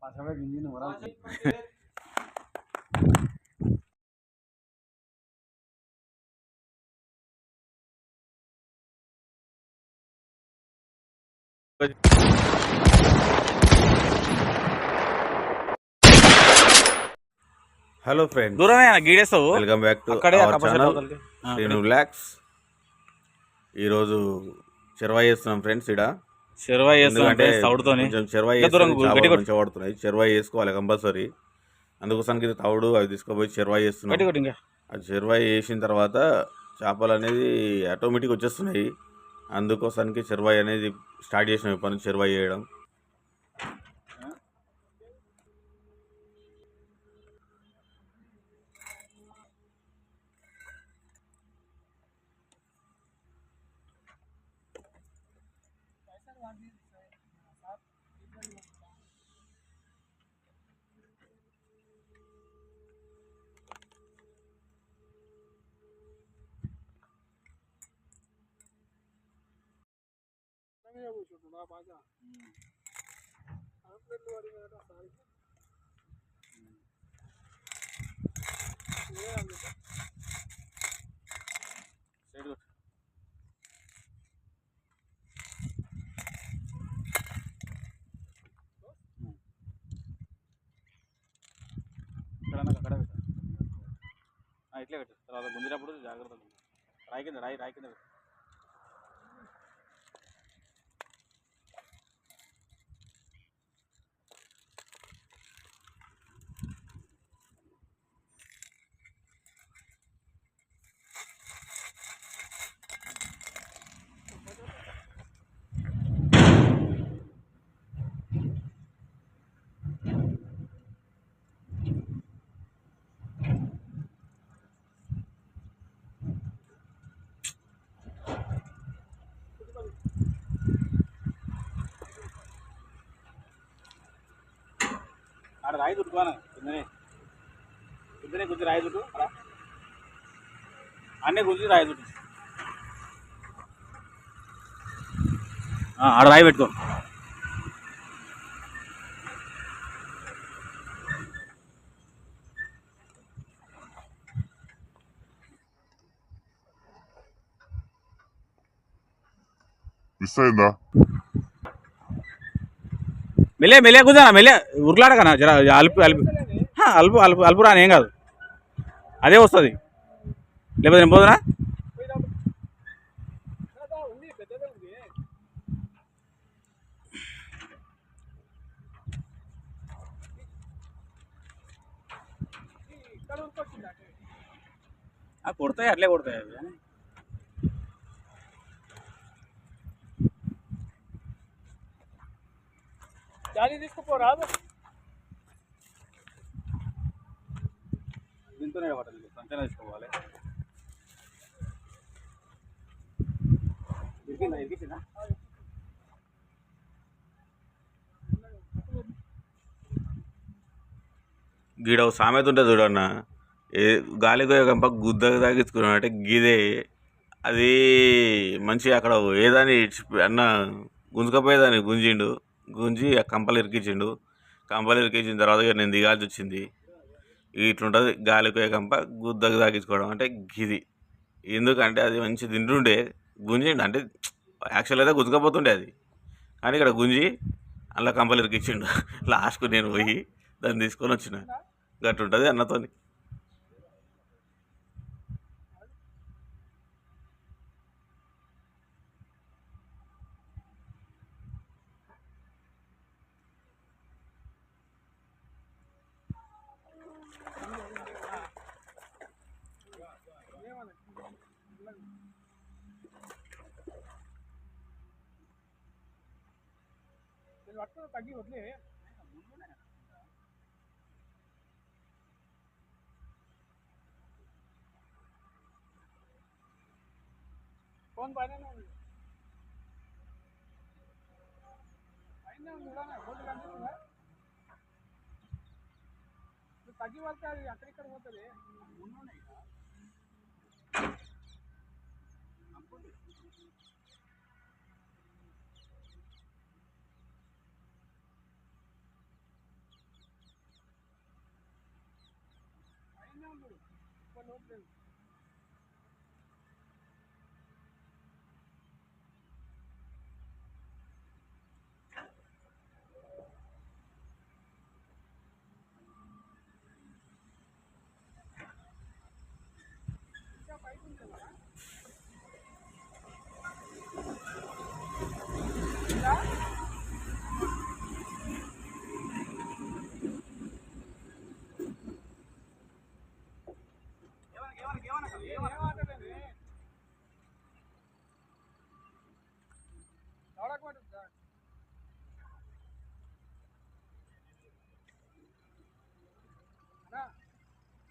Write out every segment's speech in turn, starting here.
పసవే గింజిని వరా hello friends దూరమే గీడేస్తావు welcome back to అక్కడే అవర్ కప్ప చెట్టు ఛానల్ అవతలకి. ఆ, నేను రిలాక్స్ ఈరోజు చెరవా చేస్తున్నాం ఫ్రెండ్స్ ఇడ చెరువా చేస్తాం ఎందుకంటే తౌడుతోని కొంచెం చెరవా ఇంకా దూరం చేస్తే గట్టి చేపలు కొట్టు. మంచిగా పడుతున్నాయి చెరవా చేసుకోవాలి కంపల్సరీ. అందుకోసానికి ఇది తౌడు అవి తీసుకుపోయి చెరవా గట్టి చేస్తున్నాం కొట్టి ఇంకా. ఆ చెరవా చేసిన తర్వాత చేపలు అనేది ఆటోమేటిక్ వచ్చేస్తున్నాయి. అందుకోసానికి చెరవాయి అనేది స్టార్ట్ చేసినాం. నుంచి చెరవాయి బాగా. ఇక్కడ అక్కడ పెట్టు. ఆ, ఇట్లే పెట్టు. తర్వాత గుంజినప్పుడు జాగ్రత్త రాయి కింద రాయి రాయి కింద పెట్టు. ఆడ రాయి చుట్టుకోనా కిందనే. కిందనే గుజ్జి రాయి చుట్టు అన్నీ గుజ్జి రాయి చుట్టు. ఆడ రాయి పెట్టుకో. మిస్ అయిందా మెల్లే మెల్లే కూర్చోనా మెల్లే. ఉరులాడకనా జర అలుపు అలుపు. అల్పు అలుపు అలుపు అలుపు రాని ఏం కాదు. అదే వస్తుంది. లేకపోతే నేను పోదునా? కొడతాయి అట్లే కొడతాయి కానీ దీంతోనే పట్టాలి తీసుకోవాలి. ఇరికిందా ఇరికిందా? గీడ ఒక సామెత ఉంటుంది చూడన్న. ఏ గాలికి కంప గుద్ద తాగించుకున్నాడు అంటే గీదే. అది మంచి అక్కడ ఏదాని అన్న గుంజుకపోయేదాన్ని గుంజిండు. గుంజి ఆ కంపలు ఇరికించిండు. కంపలు ఇరికించిన తర్వాత ఇక నేను దిగాల్సి వచ్చింది. ఇట్లుంటుంది గాలిపోయే కంప గుద్దకు తాగించుకోవడం అంటే గిది. ఎందుకంటే అది మంచి తింటుండే. గుంజిండు అంటే యాక్చువల్ అయితే గుంజుకపోతుండే అది. కానీ ఇక్కడ గుంజి అలా కంపలు ఇరికించిండు. లాస్ట్కు నేను పోయి దాన్ని తీసుకొని వచ్చిన. గట్టు ఉంటుంది అన్నతోని. ఫోన్ పైన ఉంది పైన ఉంది చూడనా బోర్డు కనిపిస్తుందా నువ్వు తగ్గి పడితే అది అక్కడిక్కడ పోతుంది చూడు para não prender.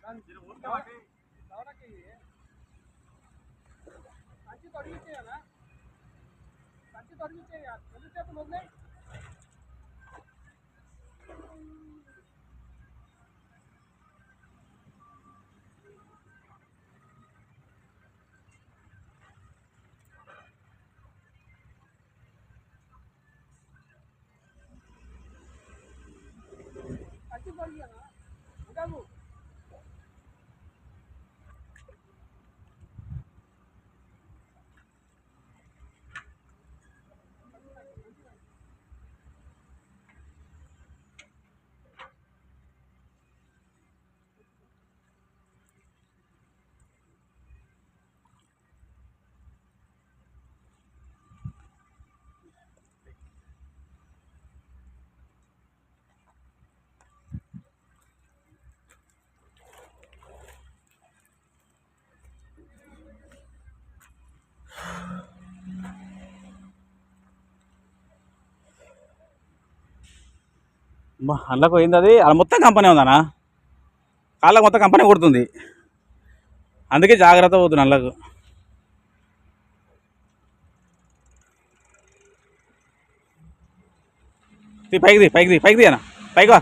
దాని దవడకి కంచి తొడిగిచ్చేయాలా కంచి తొడిగిచ్చేయ రెండు చేతులు వదిలేయి అందులో పోయింది అది. అలా మొత్తం కంపెనీ ఉందనా కాళ్ళకు మొత్తం కంపెనీ కొడుతుంది. అందుకే జాగ్రత్త పోతుంది అందులోకి. తీ పైకి తీ పైకి పైకి అన్న. పైకి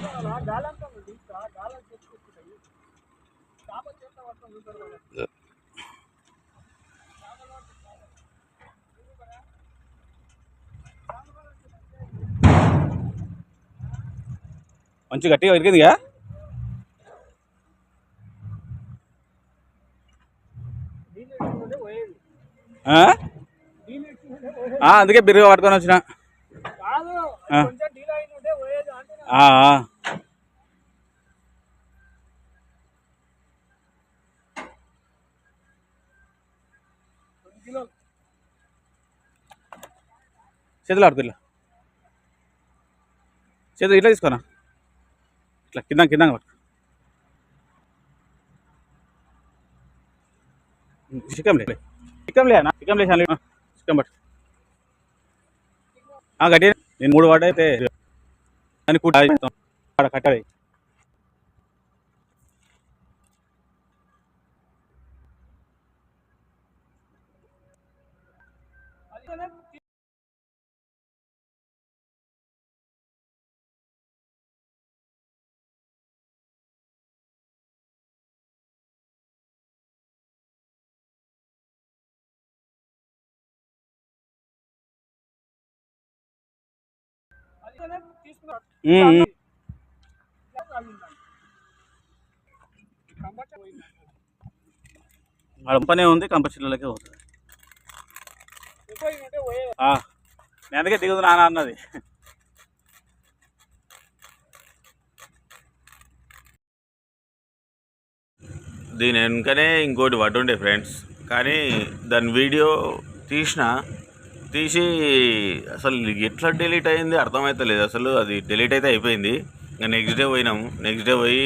మంచి గట్టిగా ఇరికిందిగా ఆ? అందుకే బిరుగా పట్టుకొని వచ్చిన. చేతులు ఆడుతుల్లా చేతులు ఇట్లా తీసుకోనా ఇట్లా కింద కింద పట్టు చికెన్ లే చికెన్ లే అన్న చికెన్ లేసాను చికెన్ పట్టు ఆ, గట్టి నేను మూడు వాడు అయితే దాన్ని కూట కట్టాలి అదినే కంపనే ఉంది కంపచిల్లకే పోతుంది. నేనకే నేను అందుకే దిగుదు నాన్న అన్నది. దీని వెనుకనే ఇంకోటి పడి ఫ్రెండ్స్ కానీ దాని వీడియో తీసిన తీసి అసలు ఎట్లా డిలీట్ అయింది అర్థమైతలేదు అసలు అది డిలీట్ అయితే అయిపోయింది. ఇంకా నెక్స్ట్ డే పోయినాం. నెక్స్ట్ డే పోయి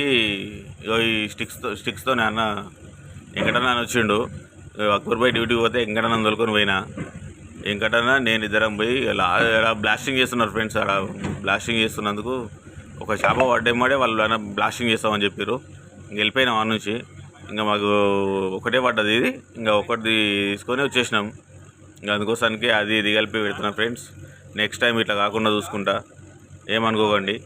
ఇగో ఈ స్టిక్స్తో స్టిక్స్తో నాన్న వెంకటన్న వచ్చిండు. ఇగో అక్బర్ పోతే వెంకటన్న తొలుకొని పోయినా. వెంకటన్న నేను ఇద్దరం పోయి ఇలా బ్లాస్టింగ్ చేస్తున్నారు ఫ్రెండ్స్ అలా బ్లాస్టింగ్ చేస్తున్నందుకు ఒక చేప పడ్డేమాడే వాళ్ళు అయినా బ్లాస్టింగ్ చేస్తామని చెప్పారు ఇంక వెళ్ళిపోయినాం ఆ నుంచి. ఇంకా మాకు ఒకటే పడ్డది ఇది. ఇంకా ఒకటి తీసుకొని వచ్చేసినాం. అందుకోసానికి అది ఇది కలిపి పెడుతున్నా ఫ్రెండ్స్. నెక్స్ట్ టైం ఇట్లా కాకుండా చూసుకుంటా. ఏమనుకోకండి.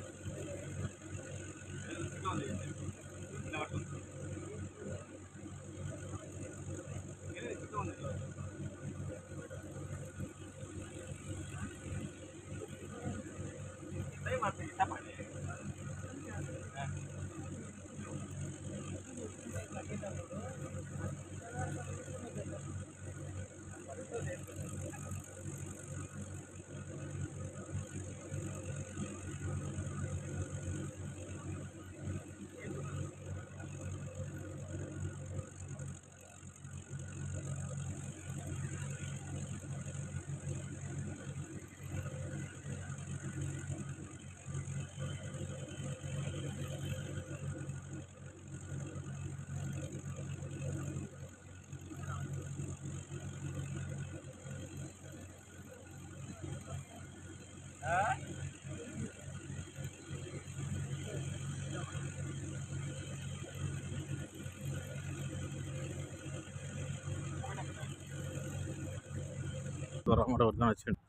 త్వరగా వద్దాం వచ్చాడు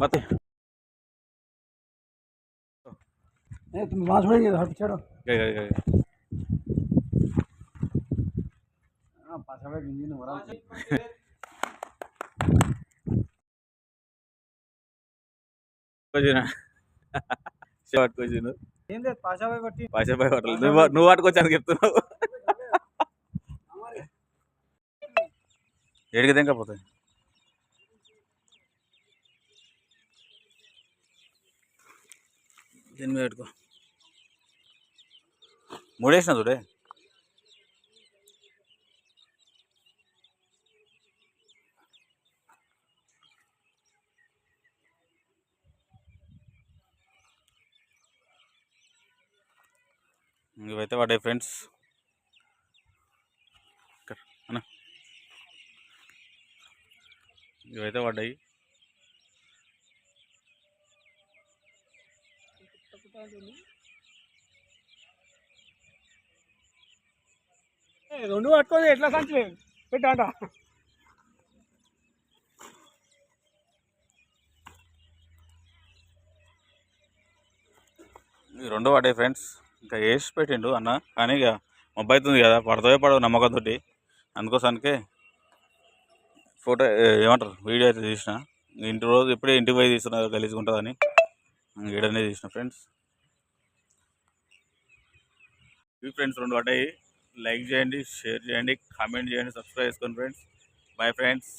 ಮತ್ತೆ তুমি মাছ হয়ে গেছে হাত ছাড়ো। গে পাশাপাশি ভরা నువ్వు నువ్వు పట్టుకొచ్చాను చెప్తున్నావు. ఏడికి దెంక పోతుంది దీని మీద పెట్టుకో. మూడేసిన చూడే. ఇవైతే పడ్డాయి ఫ్రెండ్స్. అన్న. ఇవైతే పడ్డాయి రెండు పట్టుకొని ఎట్లా సంచి పెట్టాట రెండు పడ్డాయి ఫ్రెండ్స్. ఇంకా వేసి పెట్టిండు అన్న. కానీ ఇక మొబ్బై అవుతుంది కదా పడతావే పడవు నమ్మకంతో అందుకోసానికే ఫోటో ఏమంటారు వీడియో అయితే తీసిన. ఇంటి రోజు ఇప్పుడే ఇంటికి పోయి తీస్తున్నా గలీజ్గా ఉంటుందని. ఈడనే తీసిన ఫ్రెండ్స్. ఇవి ఫ్రెండ్స్ రెండు పడ్డాయి. లైక్ చేయండి షేర్ చేయండి కామెంట్ చేయండి సబ్స్క్రైబ్ చేసుకోండి ఫ్రెండ్స్. Bye friends.